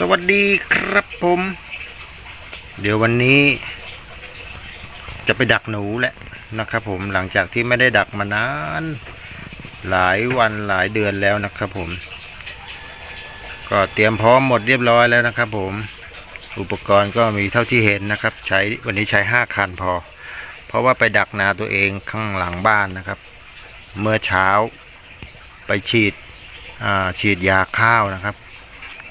สวัสดีครับผม เดี๋ยววันนี้ จะไปดักหนูแหละนะครับผมหลังจากที่ไม่ได้ดักมานาน หลายวันหลายเดือนแล้วนะครับผม ก็เตรียมพร้อมหมดเรียบร้อยแล้วนะครับผม อุปกรณ์ก็มีเท่าที่เห็นนะครับ ใช้วันนี้ใช้ห้าคันพอ เพราะว่าไปดักนาตัวเองข้างหลังบ้านนะครับ เมื่อเช้าไปฉีดอ่าฉีดยาข้าวนะครับ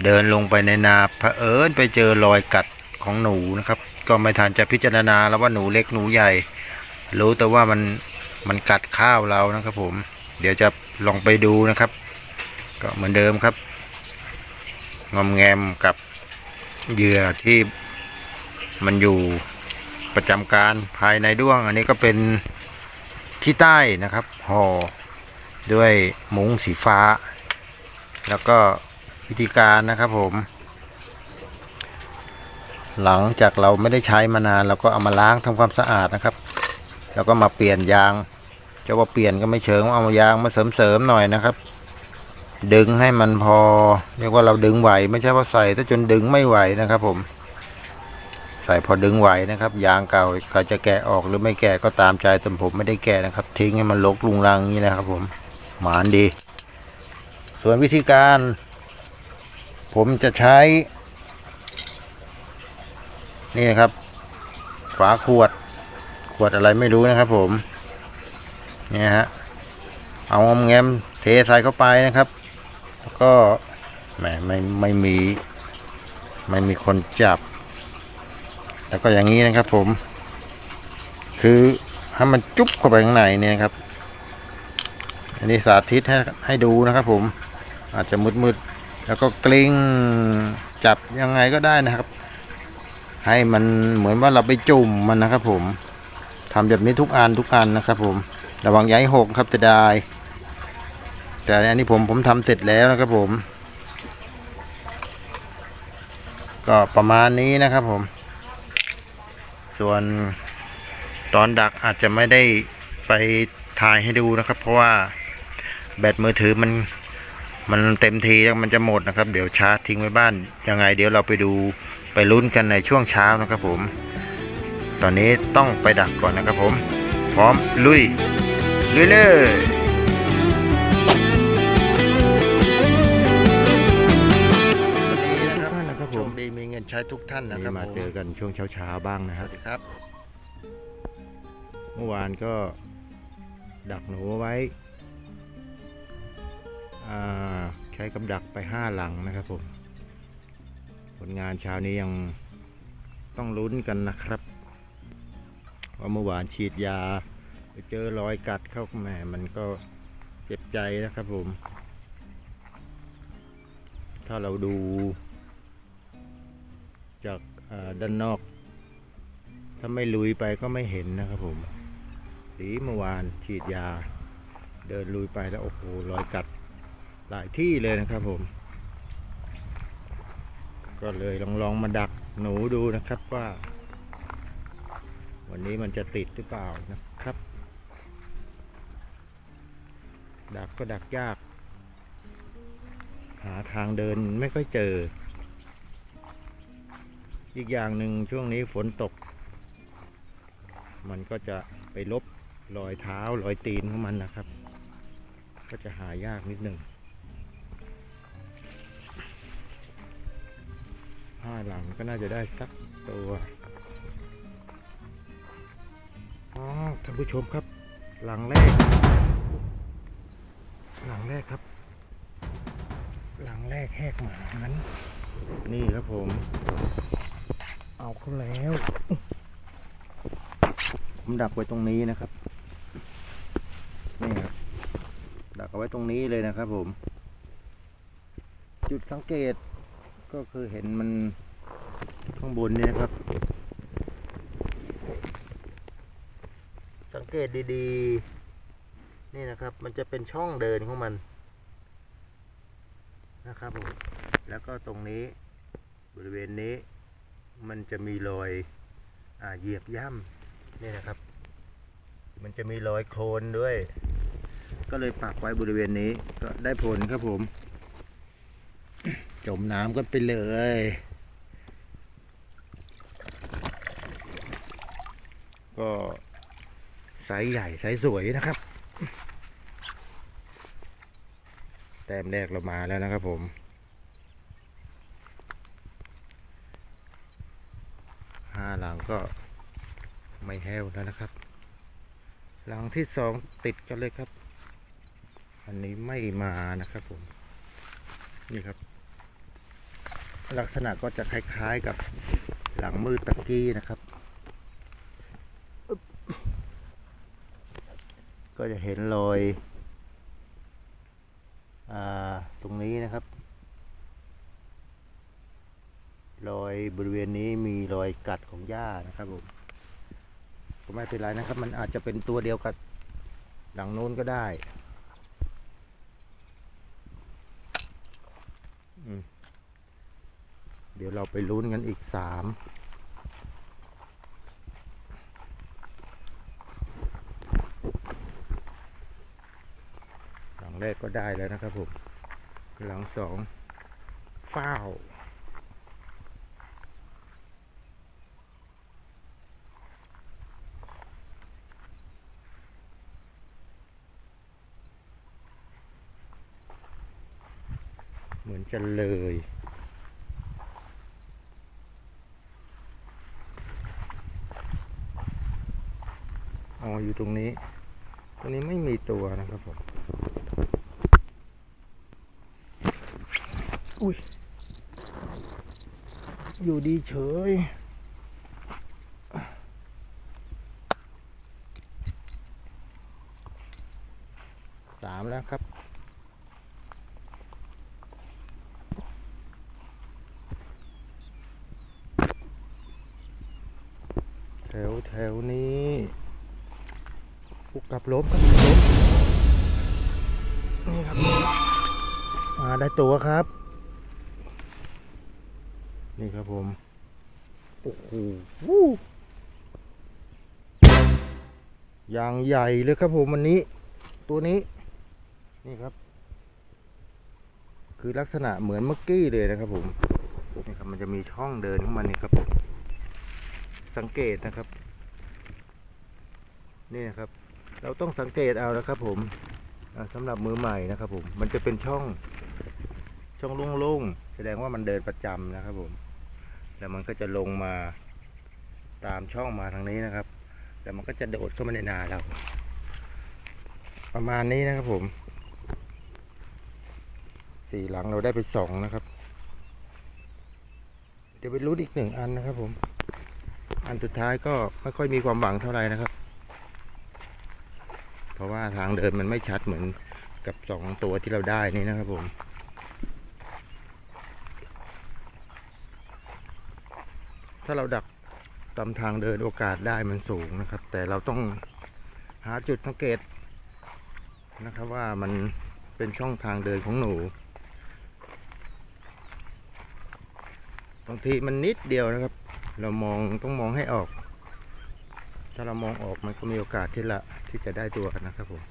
เดินลงไปในนาเผอิญไปเจอรอยกัดของหนูนะครับ ก็ไม่ทันจะพิจารณาแล้วว่าหนูเล็กหนูใหญ่ รู้แต่ว่ามันมันกัดข้าวเรานะครับผม เดี๋ยวจะลองไปดูนะครับ ก็เหมือนเดิมครับงอมแงมกับเหยื่อที่มันอยู่ประจำการภายในด้วง อันนี้ก็เป็นที่ใต้นะครับห่อด้วยมุ้งสีฟ้า แล้วก็ วิธีการนะครับผม หลังจากเราไม่ได้ใช้มานานเราก็เอามาล้างทำความสะอาดนะครับ แล้วก็มาเปลี่ยนยางจะว่าเปลี่ยนก็ไม่เชิงเอายางมาเสริมๆหน่อยนะครับ ดึงให้มันพอเรียกว่าเราดึงไหวไม่ใช่ว่าใส่ถ้าจนดึงไม่ไหวนะครับ ผม ใส่พอดึงไหวนะครับ ยางเก่าใครจะแกะออกหรือไม่แกะก็ตามใจแต่ผมไม่ได้แกะนะครับ ทิ้งให้มันลกลุงรังอย่างนี้นะครับ ผมหมานดี ส่วนวิธีการ ผมจะใช้ นี่นะครับ ฝาขวด ขวดอะไรไม่รู้นะครับ ผมเนี่ยฮะเอาอมแงมเทใส่เข้าไปนะครับ แล้วก็แหมไม่ไม่มีไม่มีคนจับ แล้วก็อย่างนี้นะครับ ผม คือให้มันจุ๊บเข้าไปข้างในเนี่ยครับ อันนี้สาธิตให้ให้ดูนะครับ ผม อาจจะมืดๆ แล้วก็กลิ้งจับยังไงก็ได้นะครับ ให้มันเหมือนว่าเราไปจุ่มมันนะครับ ผมทำแบบนี้ทุกอันทุกอันนะครับ ผม ระวังย้ายหกครับจะได้ แต่อันนี้ผมผมทำเสร็จแล้วนะครับผม ก็ประมาณนี้นะครับผม ส่วนตอนดักอาจจะไม่ได้ไปถ่ายให้ดูนะครับ เพราะว่าแบตมือถือมัน มันเต็มทีแล้วมันจะหมดนะครับ เดี๋ยวชาร์จทิ้งไว้บ้านยังไง เดี๋ยวเราไปดูไปลุ้นกันในช่วงเช้านะครับผม ตอนนี้ต้องไปดักก่อนนะครับผม พร้อมลุยลุยเลยโชคดีมีเงินใช้ทุกท่านนะครับมาเจอกันช่วงเช้าๆบ้างนะครับครับ เมื่อวานก็ดักหนูไว้อ่า ใช้กับดักไปห้าหลังนะครับผม ผลงานเช้านี้ยังต้องลุ้นกันนะครับว่าเมื่อวานฉีดยา ไปเจอรอยกัดเข้าแหมมันก็เจ็บใจนะครับผม ถ้าเราดู จากาด้านนอก ถ้าไม่ลุยไปก็ไม่เห็นนะครับผมสีเมื่อวานฉีดยา เดินลุยไปแล้วโอ้โหรอยกัด หลายที่เลยนะครับผม ก็เลยลองลองมาดักหนูดูนะครับว่า วันนี้มันจะติดหรือเปล่านะครับ ดักก็ดักยาก หาทางเดินไม่ค่อยเจอ อีกอย่างหนึ่งช่วงนี้ฝนตก มันก็จะไปลบรอยเท้ารอยตีนของมันนะครับ ก็จะหายากนิดหนึ่ง ห้าหลังก็น่าจะได้สักตัวอ๋อท่านผู้ชมครับ หลังแรก หลังแรกครับ หลังแรกแหกหมานั้นนี่ครับผม เอาเขาแล้ว ผมดักไว้ตรงนี้นะครับ นี่ครับ ดักเอาไว้ตรงนี้เลยนะครับผม จุดสังเกต ก็คือเห็นมันข้างบนเนี่ยนะครับ สังเกตดีๆ นี่นะครับ มันจะเป็นช่องเดินของมันนะครับผมแล้วก็ตรงนี้บริเวณนี้ มันจะมีรอยอเหยียบย่ำนี่นะครับ มันจะมีรอยโคลนด้วย ก็เลยปักไว้บริเวณนี้ก็ได้ผลครับผม จมน้ำกันไปเลย ก็ไซส์ใหญ่ไซส์สวยนะครับ แต้มแรกเรามาแล้วนะครับผมห้าหลังก็ไม่แห้วแล้วนะครับ หลังที่สองติดกันเลยครับ อันนี้ไม่มานะครับผม นี่ครับ ลักษณะก็จะคล้ายๆกับหลังมือตะกี้นะครับ ก็จะเห็นรอยอตรงนี้นะครับ รอยบริเวณนี้มีรอยกัดของหญ้านะครับผมก็ไม่เป็นไรนะครับ มันอาจจะเป็นตัวเดียวกับหลังโน้นก็ได้ อืม เดี๋ยวเราไปลุ้นกันอีกสามหลังแรกก็ได้แล้วนะครับผมหลังสองฟ้าวเหมือนจะเลย อ๋ออยู่ตรงนี้ตรงนี้ไม่มีตัวนะครับผม อุ้ย อยู่ดีเฉยสามแล้วครับแถวแถวนี้ ปุกกลับล้มครับล้มนี่ครับมาได้ตัวครับ นี่ครับผมโอ้โหวู้อย่างใหญ่เลยครับผมวันนี้ ตัวนี้ นี่ครับ คือลักษณะเหมือนเมื่อกี้เลยนะครับผมนี่ครับมันจะมีช่องเดินของมันนี่ครับผมสังเกตนะครับ นี่นะครับ เราต้องสังเกตเอานะครับ ผมอ่าสำหรับมือใหม่นะครับ ผม มันจะเป็นช่อง ช่องโล่งๆแสดงว่ามันเดินประจำนะครับ ผม แล้วมันก็จะลงมาตามช่องมาทางนี้นะครับแล้วมันก็จะโดดเข้ามาในนาเรา ประมาณนี้นะครับผมสี่หลังเราได้ไปสองนะครับ เดี๋ยวไปรุ้นอีกหนึ่งอันนะครับ ผม อันสุดท้ายก็ไม่ค่อยมีความหวังเท่าไหร่นะครับ ราะว่าทางเดินมันไม่ชัดเหมือนกับสองตัวที่เราได้นี่นะครับผมถ้าเราดักตามทางเดินโอกาสได้มันสูงนะครับ แต่เราต้องหาจุดสังเกตนะครับว่ามันเป็นช่องทางเดินของหนูบางทีมันนิดเดียวนะครับ เรามองต้องมองให้ออก ถ้าเรามองออกมันก็มีโอกาสที่ละที่จะได้ตัวกันะครับผม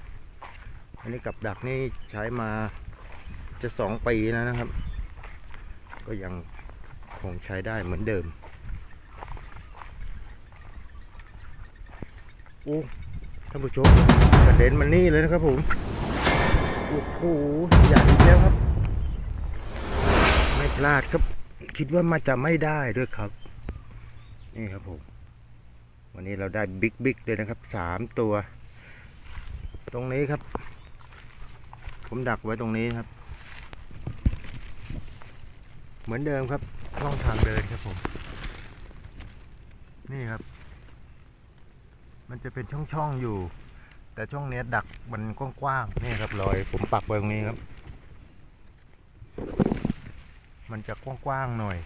อันนี้กับดักนี่ใช้มาจะสองปีแล้วนะครับ ก็ยังคงใช้ได้เหมือนเดิมโอ้ท่านผู้ชมกระเด็นมันนี่เลยนะครับผมโอ้โหใหญ่อีกแล้วครับ ไม่พลาดครับ คิดว่ามันจะไม่ได้ด้วยครับ นี่ครับผม วันนี้เราได้บิ๊กบิ๊กเลยนะครับสามตัว ตรงนี้ครับ ผมดักไว้ตรงนี้ครับ เหมือนเดิมครับช่องทางเดินครับผม นี่ครับ มันจะเป็นช่องๆอยู่ แต่ช่องเนี้ยดักมันกว้างๆนี่ครับรอย ผมปักไว้ตรงนี้ครับ มันจะกว้างๆหน่อย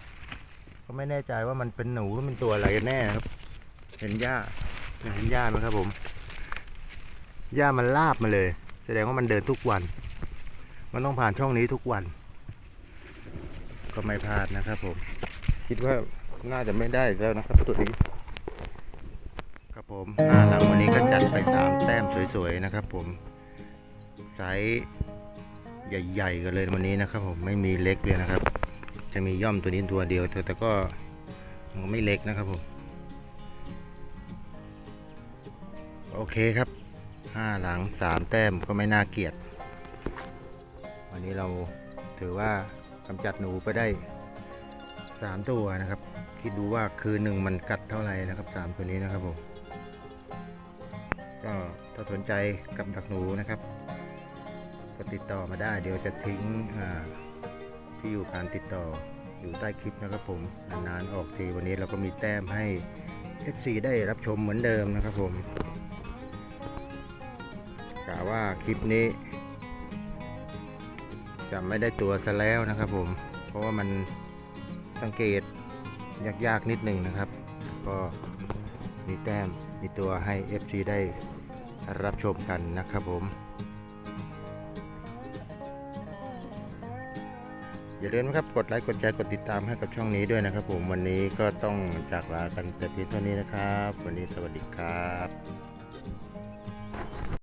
ก็ไม่แน่ใจว่ามันเป็นหนูหรือเป็นตัวอะไรกันแน่ครับ เห็นหญ้าเห็นหญ้าไหมครับผมหญ้ามันลาบมาเลย แสดงว่ามันเดินทุกวัน มันต้องผ่านช่องนี้ทุกวัน ก็ไม่พลาดนะครับผม คิดว่าน่าจะไม่ได้แล้วนะครับตัวนี้ ครับผมห้าหลังวันนี้ก็จัดไปสามแต้มสวยๆนะครับ ผมไซส์ใหญ่ๆกันเลยวันนี้นะครับ ผมไม่มีเล็กเลยนะครับ จะมีย่อมตัวนี้ตัวเดียวแต่แต่ก็มันก็ไม่เล็กนะครับผม โอเคครับห้าหลังสามแต้มก็ไม่น่าเกลียด วันนี้เราถือว่ากำจัดหนูไปได้สามตัวนะครับ คิดดูว่าคืนหนึ่งมันกัดเท่าไหร่นะครับสามตัวนี้นะครับผมก็ถ้าสนใจกับดักหนูนะครับ ก็ติดต่อมาได้ เดี๋ยวจะทิ้งที่อยู่การติดต่ออยู่ใต้คลิปนะครับผมนานๆออกทีวันนี้เราก็มีแต้มให้ FC ได้รับชมเหมือนเดิมนะครับผม กะว่าคลิปนี้จะไม่ได้ตัวซะแล้วนะครับผม เพราะว่ามันสังเกตยากๆนิดหนึ่งนะครับ ก็มีแต้มมีตัวให้ FC ได้รับชมกันนะครับผม อย่าลืมนะครับกดไลค์กดแชร์กดติดตามให้กับช่องนี้ด้วยนะครับผมวันนี้ก็ต้องจากลากันแต่เพียงเท่านี้นะครับ วันนี้สวัสดีครับ